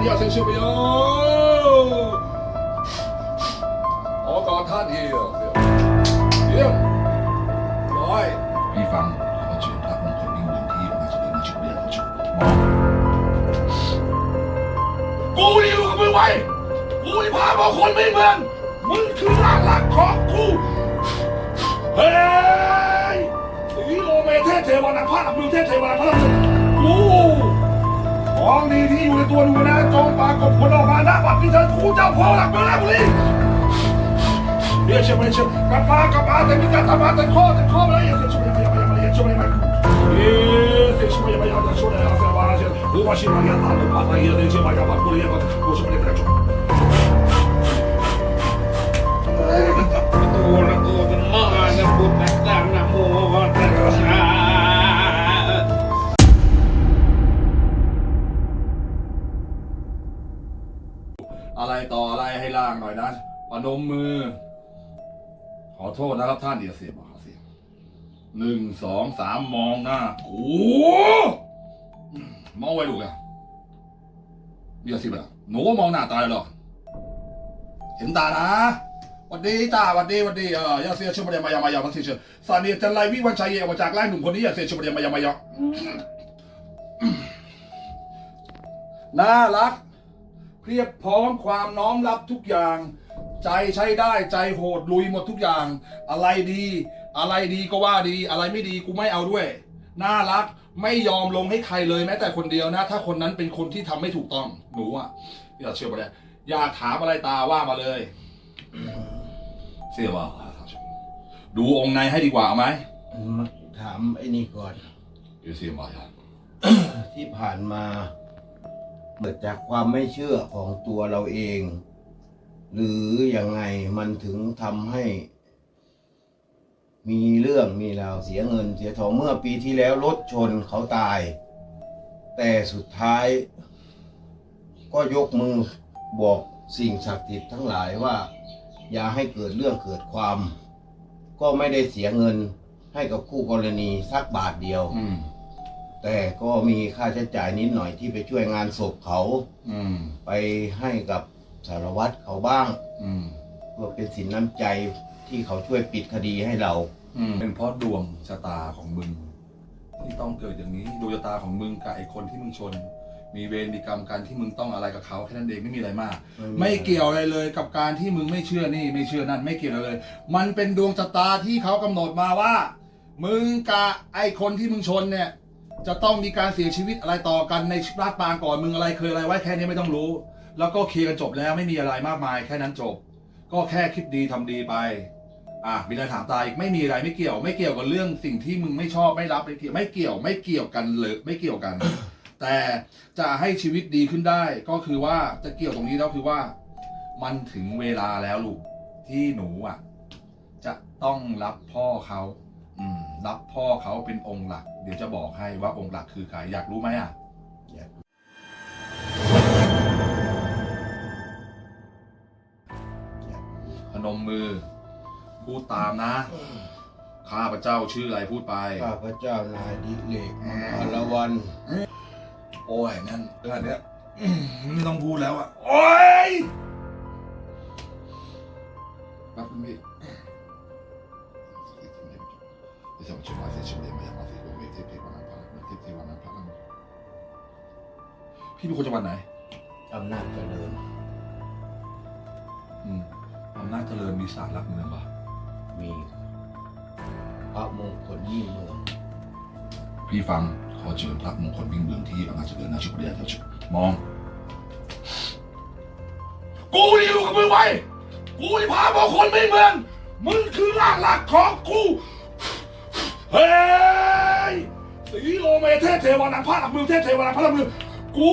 เดียวเซนชิบโยขอก่อนท่านเดียวเยี่ยมร้อยพี่ฟังขอเชิญพระมงคลมิ่งเมืองที่อำนาจเจริญในชุดเรียนชุดมองกูนี่อยู่กับมึงไว้กูนี่พาบอกคนไม่เมืองมึงคือร่างหลักของกูเฮ้ยสีโลเมเทพเทวานักพระหลักเมืองเทเทวานักพระหลักเมืองกู ของดีที่อยู่ในตัวหนูนะจงปรากฏผลออกมานะบัดนี้เถิดกูเจ้าพ่อหลักเมืองราชบุรีเรียกเชื่อไหมเชื่อกลับมากลับมาแต่มีการทำมาแต่ข้อแต่ข้อมาแล้วอย่าเสียชื่อไม่ไม่ไม่ไม่เชื่อไม่ไม่เอ๊ะเสียชื่อไม่ไม่ไม่เชื่อไม่ไม่เสียบ้าเสียกูมาชิมาเกียร์ตาลุมาตาเกียร์เชื่อไม่ไม่กูเรียกว่ากูชื่อไม่ไม่เชื่อตู นมมือ ขอโทษนะครับท่านเดี๋ยวเสียบขอเสียบหนึ่งสองสามมองหน้าโอ้มองไว้ลูกอะเดี๋ยวสิบอะหนูก็มองหน้าตายหรอกเห็นตานะวันดีจ้าวันดีวันดีเออยาเสียชื่อมเดียมายามายามาเสียชื่อสามีจันไรวิวันชัยเยออกมาจากไล่หนุ่มคนนี้ยาเสียชื่อมเดียมายามายาน่ารักเพียบพร้อมความน้อมรับทุกอย่าง ใจใช้ได้ใจโหดลุยหมดทุกอย่าง อะไรดี อะไรดีก็ว่าดี อะไรไม่ดีกูไม่เอาด้วย น่ารักไม่ยอมลงให้ใครเลยแม้แต่คนเดียวนะ ถ้าคนนั้นเป็นคนที่ทำไม่ถูกต้องหนูอะอยากเชื่อมาเลยอยากถามอะไรตาว่ามาเลยเสียว่าดูองค์ในให้ดีกว่าเอาไหมมาถามไอ้นี่ก่อนเดี๋ยวเสียมาครับที่ผ่านมาเกิดจากความไม่เชื่อของตัวเราเอง หรือยังไงมันถึงทำให้ มีเรื่องมีราวเสียเงิน เสียทองเมื่อปีที่แล้วรถชนเขาตาย แต่สุดท้าย ก็ยกมือบอกสิ่งศักดิ์สิทธิ์ทั้งหลายว่า อย่าให้เกิดเรื่องเกิดความ ก็ไม่ได้เสียเงินให้กับคู่กรณีสักบาทเดียวอืมแต่ก็มีค่าใช้จ่ายนิดหน่อยที่ไปช่วยงานศพเขาอืมไปให้กับ สารวัตรเขาบ้าง อืม เพื่อเป็นสินน้ำใจที่เขาช่วยปิดคดีให้เรา อืมเป็นเพราะดวงชะตาของมึง ที่ต้องเกิดอย่างนี้ดวงชะตาของมึงกับไอ้คนที่มึงชน มีเวรมีกรรมกันที่มึงต้องอะไรกับเขาแค่นั้นเองไม่มีอะไรมาก ไม่เกี่ยวอะไรเลยกับการที่มึงไม่เชื่อนี่ไม่เชื่อนั่นไม่เกี่ยวอะไรเลย มันเป็นดวงชะตาที่เขากำหนดมาว่า มึงกับไอ้คนที่มึงชนเนี่ย จะต้องมีการเสียชีวิตอะไรต่อกันในราชปางก่อนมึงอะไรเคยอะไรไว้แค่นี้ไม่ต้องรู้ แล้วก็เคลียร์กันจบแล้วไม่มีอะไรมากมายแค่นั้นจบ ก็แค่คิดดีทำดีไป อะมีอะไรถามตาอีกไม่มีอะไรไม่เกี่ยว ไม่เกี่ยวกับเรื่องสิ่งที่มึงไม่ชอบไม่รับไม่เกี่ยวไม่เกี่ยวไม่เกี่ยวกันเลยไม่เกี่ยวกัน แต่จะให้ชีวิตดีขึ้นได้ ก็คือว่าจะเกี่ยวตรงนี้แล้วคือว่า มันถึงเวลาแล้วลูกที่หนูอะ จะต้องรับพ่อเขาอืมรับพ่อเขาเป็นองค์หลัก เดี๋ยวจะบอกให้ว่าองค์หลักคือใครอยากรู้ไหมอะ นมมือ พูดตามนะ ข้าพเจ้าชื่ออะไรพูดไป ข้าพเจ้านายดิเลกมังคลวัน โอ้ยงั้นขนาดเนี้ยอืมไม่ต้องพูดแล้วอะโอ้ยแป๊บนึงพี่เดี๋ยวจะมาช่วยมาเสียชีวิตมาอย่างมาเสียชีวิตเทพเทวานังพลังเทพเทวานังพลังพี่เป็นคนจังหวัดไหนอำนาจเจริญอืม อำนาจเจริญมีศาลหลักเมืองปะมีพระมงคลยิ่งเมือง พี่ฟังขอเชิญพระมงคลมิ่งเมืองที่อำนาจเจริญในชุดเรียนชุดมอง กูนี่อยู่กับมึงไว้ กูนี่พาบอกคนไม่เมือง มึงคือร่างหลักของกู เฮ้ยสีโลเมเทพเทวานังพระหลักเมืองเทพเทวานังพระหลักเมืองกู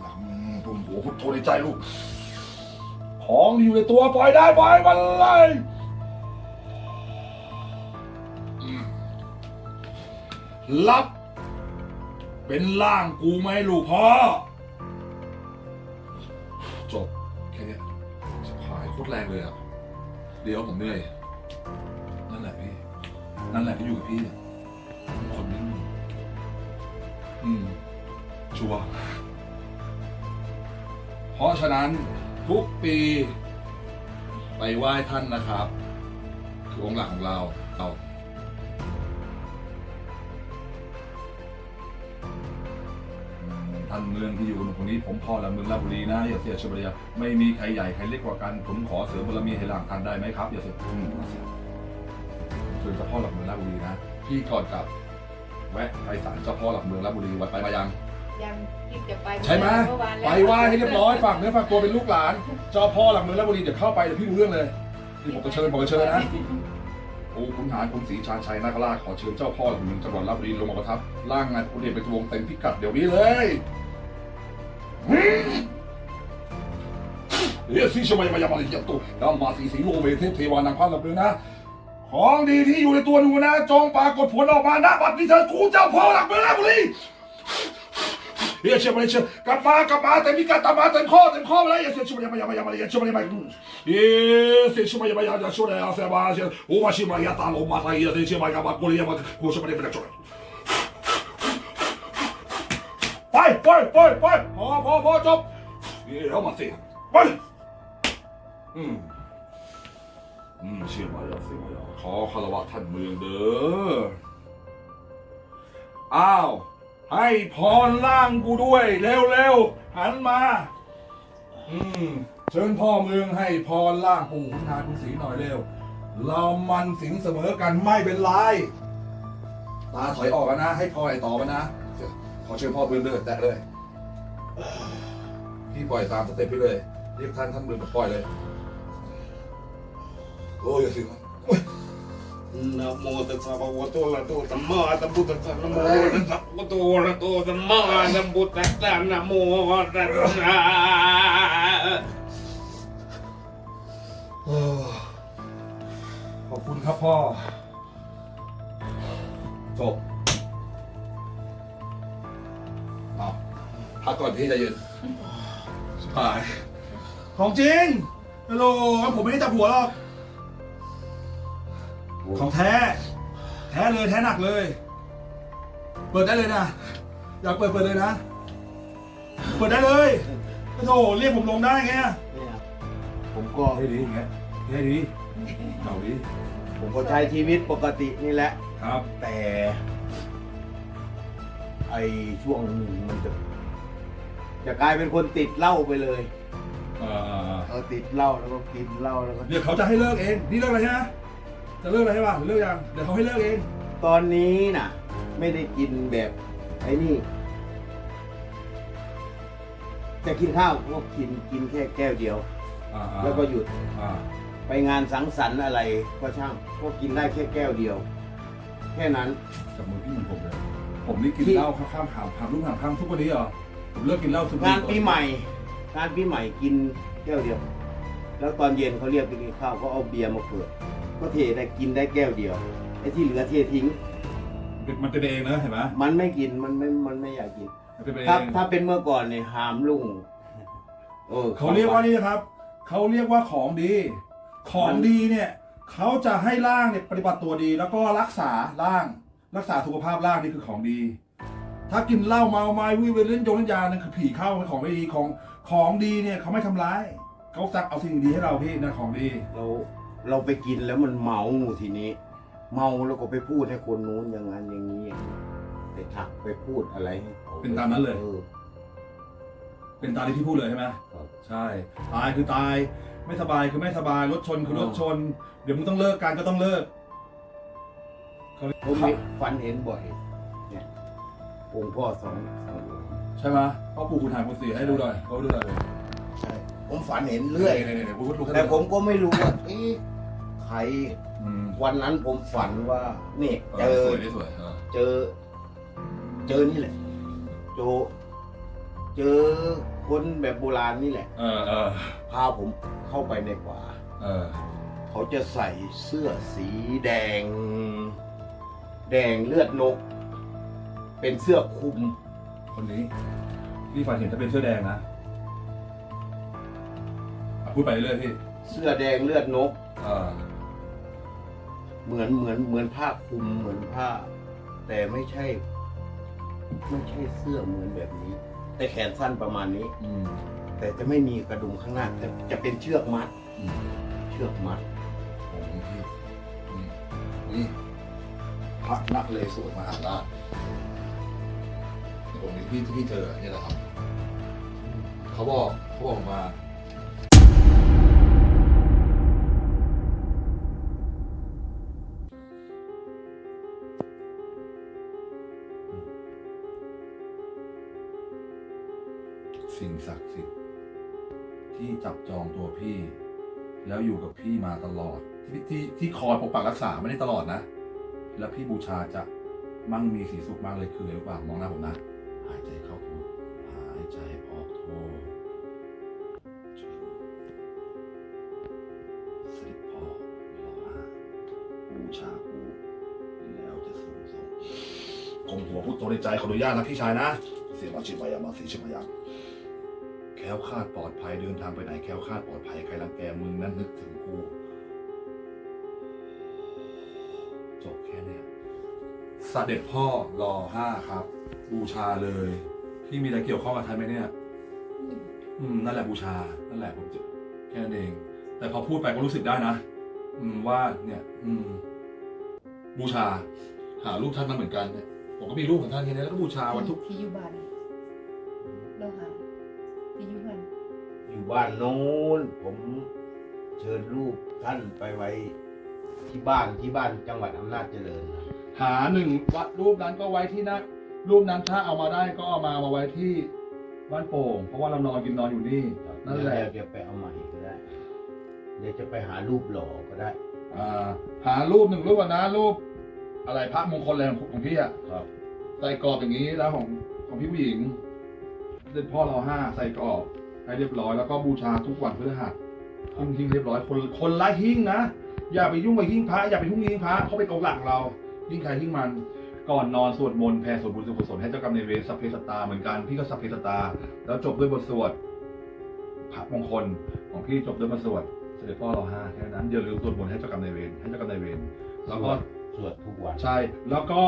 หลักมึงตุ่มหัวพุทโธในใจลูก ของที่อยู่ในตัวปล่อยได้ปล่อยมันเลยรับ เป็นร่างกูไหมลูกพ่อ จบ แค่เนี้ยชิบายโคตรแรงเลยอะ เดี๋ยวผมเหนื่อย นั่นแหละพี่ นั่นแหละที่อยู่กับพี่คนนิ่งอืม ชัวเพราะฉะนั้น ทุกปี ไปไหว้ท่านนะครับคือองค์หลักของเราเราท่านเมืองที่อยู่ตรงนี้ผมพ่อละเมืองราบุรีนะอย่าเสียชลบุรีไม่มีใครใหญ่ใครเล็กกว่ากันผมขอเสริมบารมีให้หลังท่านได้ไหมครับอย่าเสียอืมเชิญเจ้าพ่อหลักเมืองราบุรีนะพี่ก่อนกลับแวะไปศาลเจ้าพ่อหลักเมืองราบุรีวัดไปมายัง ยังคิดจะไปใช่ไหมเมื่อวานแล้วไปไหว้ให้เรียบร้อยฝากเนื้อฝากตัวเป็นลูกหลานเจ้าพ่อหลักเมืองราชบุรีเดี๋ยวเข้าไปเดี๋ยวพี่รู้เรื่องเลยนี่ผมจะเชิญผมจะเชิญนะโอ้คุณหารคุณศรีชาญชัยนาคราชขอเชิญเจ้าพ่อหลักเมืองจังหวัดราชบุรีลงมาประทับร่างนายคุณเดชเป็นวงเต็มพิกัดเดี๋ยวนี้เลยเฮ้ยสีชมายมายามาเลยเยียบตัวดำมาสีสีโลเวเทพเทวานังพระหลักเมืองนะของดีที่อยู่ในตัวหนูนะ จงปรากฏผลออกมาณบัดนี้เถิดกูเจ้าพ่อหลักเมืองราชบุรี เยเชมาเชกลับมากลับมาแต่มีการตามมาเต็มข้อเต็มข้อมาเลยเสียชื่อมายามายามาอย่าเชื่อมาอย่ามาเฮียเสียชื่อมาอย่ามาอย่าช่วยเลยเสียามาเสียโอ้มาชื่อมายาตามลงมาไทยเสียชื่อมายามากูเลยอย่ามากูชื่อมาอย่ามาช่วยไปไปไปไปพอพอพอจบเฮียเอามาสิไปอืมอืมเชื่อมาอย่าเสียมาอย่าขอคารวะท่านเมืองเด้ออ้าว ให้พรล่างกูด้วยเร็วๆหันมา อืมเชิญพ่อเมืองให้พรล่างปู่คุณทานคุณศรีหน่อยเร็ว เรามันสิงเสมอกันไม่เป็นไรตาถอยออกนะ ให้พ่อไอต่อมานะขอเชิญพ่อเมืองเดินแตะเลยพี่ปล่อยตามสเต็ปพี่เลยเรียกท่านท่านเมืองแบบปล่อยเลยโอ้ยอย่าสิงนะโมตัสสะภะคะวะโตอะระหะโตสัมมาสัมพุทธัสสะนะโมตัสสะภะคะวะโตอะระหะโตสัมมาสัมพุทธัสสะนะโมตัสสะโอ้ขอบคุณครับพ่อ จบเอาพักก่อนพี่ใจเย็นสบายของจริงฮัลโหลผมไม่ได้จับหัวหรอก ของแท้ แท้เลยแท้หนักเลย เปิดได้เลยนะ อยากเปิดเปิดเลยนะ เปิดได้เลยโอ้โหเรียกผมลงได้ไงผมก็ให้ดีอย่างเงี้ยให้ดีเอาดีผมก็ใช้ชีวิตปกตินี่แหละ ครับ แต่ ไอช่วงหนึ่งมันจะ จะกลายเป็นคนติดเหล้าไปเลยเอ่อเออติดเหล้าแล้วก็กินเหล้าแล้วก็เดี๋ยวเขาจะให้เลิกเอง นี่เลิกอะไรใช่ไหม จะเลิกอะไรใช่ป่ะหรือเลิกยังเดี๋ยวเขาให้เลิกเองตอนนี้น่ะ ไม่ได้กินแบบไอ้นี่ จะกินข้าวก็กินกินแค่แก้วเดียว อ่าๆแล้วก็หยุดอ่าไปงานสังสรรค์อะไรก็ช่างก็กินได้แค่แก้วเดียว แค่นั้น จับมือพี่เหมือนผมเลยผมนี่กินเหล้าข้ามๆหามหามลูกหามข้ามทุกวันนี้เหรอผมเลิกกินเหล้าทุกงานปีใหม่ งานปีใหม่กินแก้วเดียว แล้วตอนเย็นเขาเรียกไปกินข้าวก็เอาเบียร์มาเปิด ก็เทได้กินได้แก้วเดียวไอ้ที่เหลือเททิ้ง มันเป็นเองนะเห็นไหมมันไม่กินมันไม่มันไม่อยากกิน มันเป็นเอถ้างถ้าเป็นเมื่อก่อนเนี่ยหามลุงออ เขาเรียกว่านี่นะครับ เขาเรียกว่าของดี ของดีเนี่ยเขาจะให้ร่างเนี่ยปฏิบัติตัวดี แล้วก็รักษาร่าง รักษาสุขภาพร่างนี่คือของดี ถ้ากินเหล้าเมาไม้วิเวเล่นโยนเล่นยานั่นคือผีเข้าเป็นของไม่ดีของของดีเนี่ยเขาไม่ทำร้ายเขาสักเอาสิ่งดีให้เราพี่นะของดี เรา เราไปกินแล้วมันเมาทีนี้ เมาแล้วก็ไปพูดให้คนนู้นอย่างนั้นอย่างนี้อย่างนี้ไปทักไปพูดอะไรให้ขเป็นตามนั้นเลย ออ เป็นตามที่พี่พูดเลยใช่ไหมครับใช่ ตายคือตาย ไม่สบายคือไม่สบายรถชนคือรถชน เดี๋ยวมึงต้องเลิกกันก็ต้องเลิกผมมีฝันเห็นบ่อย เนี่ยองค์พ่อสองสององค์ใช่ไหมพ่อปู่คุณหายคุณเสียให้ดูหน่อยเขาดูหน่อยเลยใช่ผมฝันเห็นเรื่อย เนี่ยเนี่ยพูดลูกแต่ผมก็ไม่รู้ว่าเอ๊ะ ใครอืมวันนั้นผมฝันว่านี่เอเจออสวยได้สวยเออเจอ เจอนี่แหละโจเจอคนแบบโบราณนี่แหละ เออเออพาผมเข้าไปในป่า เออเขาจะใส่เสื้อสีแดง แดงเลือดนก เป็นเสื้อคลุม คนนี้พี่ฝันเห็นจะเป็นเสื้อแดงนะอะพูดไปเรื่อยพี่เสื้อแดงเลือดนก เออ เหมือนเหมือนเหมือนผ้าคลุมเหมือนผ้า แต่ไม่ใช่ ไม่ใช่เสื้อเหมือนแบบนี้ แต่แขนสั้นประมาณนี้ อืมแต่จะไม่มีกระดุมข้างหน้าแต่จะเป็นเชือกมัด อืมเชือกมัด โอ้โหพี่นี่นี่พระนักเลสวนมหาราชตรงนี้ที่ที่พี่เจอเนี่ยแหละครับ เขาบอกเขาบอกมา สิ่งศักดิ์สิทธิ์ที่จับจองตัวพี่ แล้วอยู่กับพี่มาตลอด ที่ที่ที่คอยปกปักรักษาไม่ได้ตลอดนะ แล้วพี่บูชาจะมั่งมีสีสุขมากเลยคืออะไรรู้ป่ะมองหน้าผมนะ หายใจเข้าพุทหายใจออกโทเสด็จพ่อไม่รอห้าบูชากูแล้วจะสูงส่งคงหัวพุทโธในใจขออนุญาตนะพี่ชายนะ เสียมาชิมายามาสีชิมายา แคล้วคลาดปลอดภัยเดินทางไปไหนแคล้วคลาดปลอดภัยใครรังแกมึงนั้นนึกถึงกูจบแค่เนี้ยเสด็จพ่อรอห้าครับ บูชาเลย พี่มีอะไรเกี่ยวข้องกับท่านไหมเนี่ย อืมนั่นแหละบูชา นั่นแหละผมจะแค่นั้นเอง แต่พอพูดไปก็รู้สึกได้นะอืมว่าเนี่ย อืม บูชา หารูปท่านมาเหมือนกันเนี่ยผมก็มีรูปของท่านแค่นี้แล้วก็บูชาวันทุก ที่อยู่บ้านเราหาที่ อยู่บ้านอยู่บ้านโน้น ผมเชิญรูปท่านไปไว้ที่บ้านที่บ้านจังหวัดอำนาจเจริญนะหาหนึ่งวัดรูปนั้นก็ไว้ที่นั่นรูปนั้นถ้าเอามาได้ก็เอามามาไว้ที่บ้านโป่ง เพราะว่าเรานอนกินนอนอยู่นี่นั่นแหละเดี๋ยวจะไปเอาใหม่ก็ได้ เดี๋ยวจะไปหารูปหล่อก็ได้ อ่า หารูปหนึ่งรูปก่อนนะรูป อะไรพระมงคลอะไรของของพี่อะครับใส่กรอบอย่างนี้แล้วของของพี่ผู้หญิง เด็นพ่อเราห้าใส่กรอบให้เรียบร้อยแล้วก็บูชาทุกวันพฤหัสหิ้งหิ้งเรียบร้อยคนคนละหิ้งนะอย่าไปยุ่งกับหิ้งพระอย่าไปยุ่งหิ้งพระเขาเป็นองค์หลักเราหิ้งใครหิ้งมันก่อนนอนสวดมนต์แผ่ส่วนบุญส่วนกุศลให้เจ้ากรรมนายเวรสัพเพสตตาเหมือนกันพี่ก็สัพเพสตตา แล้วจบด้วยบทสวดพระมงคลของพี่จบด้วยบทสวดเสด็จพ่อเราห้าแค่นั้นอย่าลืมสวดมนต์ให้เจ้ากรรมนายเวรให้เจ้ากรรมนายเวรแล้วก็สวดทุกวันใช่แล้วก็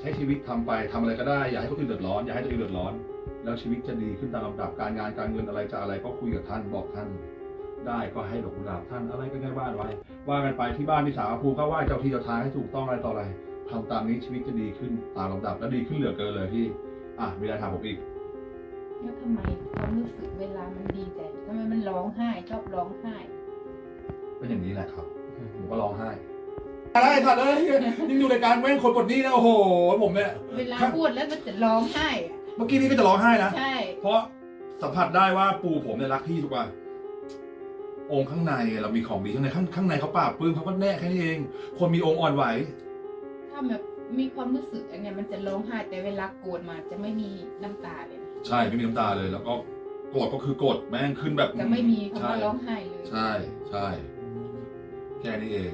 ใช้ชีวิตทำไปทำอะไรก็ได้ อย่าให้คนอื่นเดือดร้อนอย่าให้ตัวเองเดือดร้อน แล้วชีวิตจะดีขึ้นตามลำดับการงานการเงินอะไรจะอะไรก็คุยกับท่านบอกท่าน ได้ก็ให้ดอกกุหลาบท่านอะไรก็ได้บ้านไว้ว่ากันไปที่บ้านที่สาวภูก็ไหว้เจ้าที่เจ้าทางให้ถูกต้องอะไรต่ออะไรทำตามนี้ชีวิตจะดีขึ้นตามลำดับและดีขึ้นเหลือเกินเลยพี่อะมีอะไรถามผมอีกแล้วทำไมความรู้สึกเวลามันดีใจทำไมมันร้องไห้ชอบร้องไห้เป็นอย่างนี้แหละครับผมก็ร้องไห้อะไรถัดเลยยิ่งดูรายการแม่งคนบทนี้นะโอ้โหผมเนี่ยเวลาพูดแล้วมันจะร้องไห้อะ เมื่อกี้นี้ก็จะร้องไห้นะ ใช่ เพราะสัมผัสได้ว่าปู่ผมเนี่ยรักพี่ทุกวันองค์ข้างในเรามีของดีข้างในข้างข้างในเขาปราบปลื้มเขาก็แน่แค่นี้เอง คนมีองค์อ่อนไหว ถ้าแบบมีความรู้สึกอันเนี้ยมันจะร้องไห้แต่เวลาโกรธมาจะไม่มีน้ำตาเลยนะใช่ไม่มีน้ำตาเลย แล้วก็โกรธก็คือโกรธแม่งขึ้นแบบจะไม่มีคำว่าใช่ร้องไห้เลย ใช่ใช่แค่นี้เอง